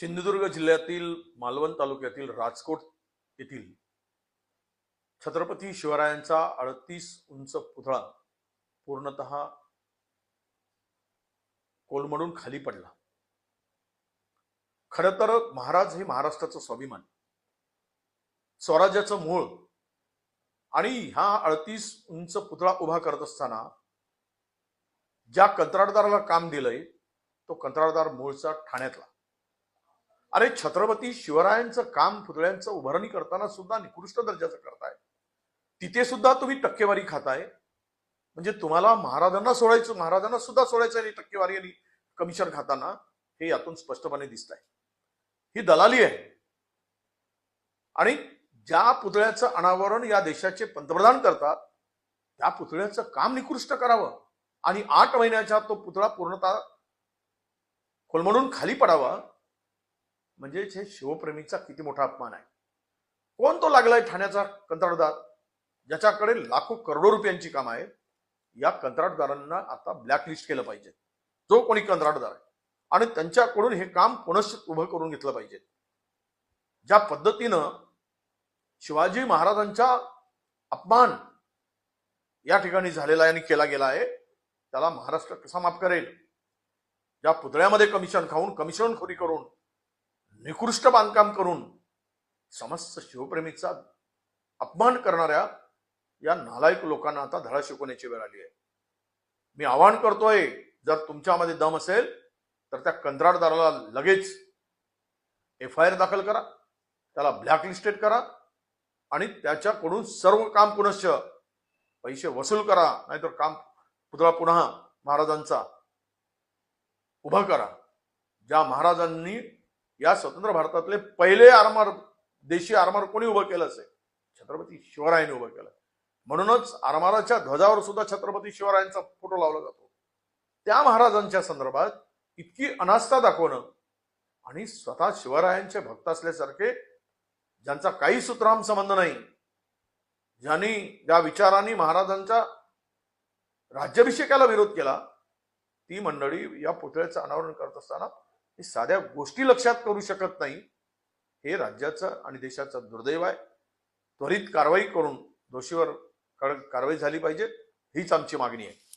सिंधुदुर्ग जिल्ह्यातील मालवण तालुक्यातील राजकोट येथील छत्रपती शिवरायांचा अडतीस उंच पुतळा पूर्णत कोलमडून खाली पडला. खर तर महाराज हे महाराष्ट्राचं स्वाभिमान. स्वराज्याचं मूळ. आणि हा अडतीस उंच पुतळा उभा करत असताना ज्या कंत्राटदाराला काम दिलंय तो कंत्राटदार मूळचा ठाण्यातला. अरे छत्रपती शिवरायांचं काम पुतळ्यांचं उभारणी करताना सुद्धा निकृष्ट दर्जाचं करताय. तिथे सुद्धा तुम्ही टक्केवारी खाताय. म्हणजे तुम्हाला महाराजांना सोडायचं महाराजांना सुद्धा सोडायचं आणि टक्केवारी आणि कमिशन खाताना हे यातून स्पष्टपणे दिसत आहे ही दलाली आहे. आणि ज्या पुतळ्याचं अनावरण या देशाचे पंतप्रधान करतात त्या पुतळ्याचं काम निकृष्ट करावं आणि आठ महिन्याच्या तो पुतळा पूर्णतः कोलमडून खाली पडावा म्हणजे हे शिवप्रेमीचा किती मोठा अपमान आहे. कोण तो लागलाय ठाण्याचा कंत्राटदार? ज्याच्याकडे लाखो करोडो रुपयांची काम आहेत या कंत्राटदारांना आता ब्लॅकलिस्ट केलं पाहिजे. जो कोणी कंत्राटदार आहे. आणि त्यांच्याकडून हे काम पुनश्च उभं करून घेतलं पाहिजे. ज्या पद्धतीनं शिवाजी महाराजांचा अपमान या ठिकाणी झालेला आहे आणि केला गेला आहे त्याला महाराष्ट्र कसा माफ करेल? ज्या पुतळ्यामध्ये कमिशन खाऊन कमिशन खोरी करून निकृष्ट बांधकाम करून समस्त शिवप्रेमीचा अपमान करणाऱ्या या नालायक लोकांना आता धडा शिकवण्याची वेळ आली आहे. मी आवाहन करतोय जर तुमच्यामध्ये दम असेल तर त्या कंत्राटदाराला लगेच एफ आय आर दाखल करा त्याला ब्लॅकलिस्टेड करा आणि त्याच्याकडून सर्व काम पुनश्च पैसे वसूल करा नाहीतर काम पुतळा पुन्हा महाराजांचा उभा करा. ज्या महाराजांनी या स्वतंत्र भारतातले पहिले आरमार देशी आरमार कोणी उभं केलं असेल? छत्रपती शिवरायांनी उभं केलं. म्हणूनच आरमाराच्या ध्वजावर सुद्धा छत्रपती शिवरायांचा फोटो लावला जातो. त्या महाराजांच्या संदर्भात इतकी अनास्था दाखवणं आणि स्वतः शिवरायांचे भक्त असल्यासारखे ज्यांचा काही सूत्राम संबंध नाही ज्यांनी ज्या विचारांनी महाराजांच्या राज्याभिषेकाला विरोध केला ती मंडळी या पुतळ्याचं अनावरण करत असताना साध्या गोष्टी लक्षात करू शकत नाही. हे राज्याचं आणि देशाचं दुर्दैव आहे. त्वरित कारवाई करून दोषीवर कडक कारवाई झाली पाहिजे हीच आमची मागणी आहे.